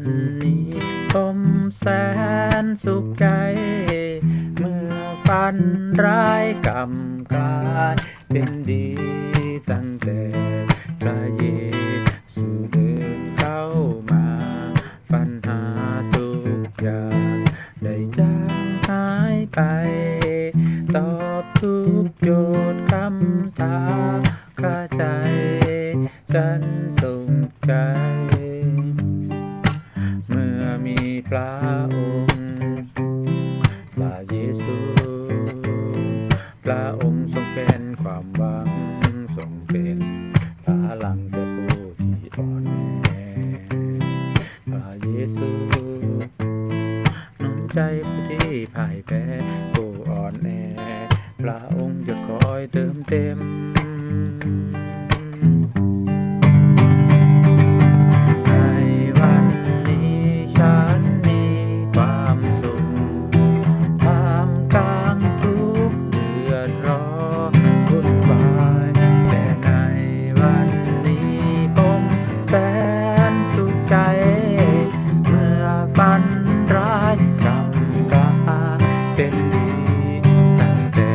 นวันนี้ผมแสนสุขใจ เมื่อฝันร้ายกำกลายเป็นดีตั้งแต่พระเยซูเดินเข้ามา ปัญหาทุกอย่างได้จางหายไป ตอบทุกโจทย์คำถามข้าใจกันสงใจ พระองค์พระเยซูพระองค์ทรงเป็นความหวังทรงเป็นพลังแก่ผู้ที่อ่อนแอพระเยซูนุนใจผู้ที่พ่ายแพ้ผู้อ่อนแอพระองค์จะคอยเติมเต็ม เป็นดีตั้งแต่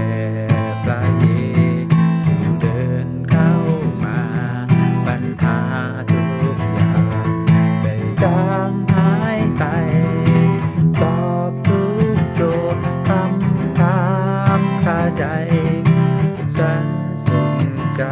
พระเยซูเดินเข้ามาปัญหาทุกอย่างได้จางหายไป ตอบทุกโจทย์คำถามคาใจ ฉันสนใจ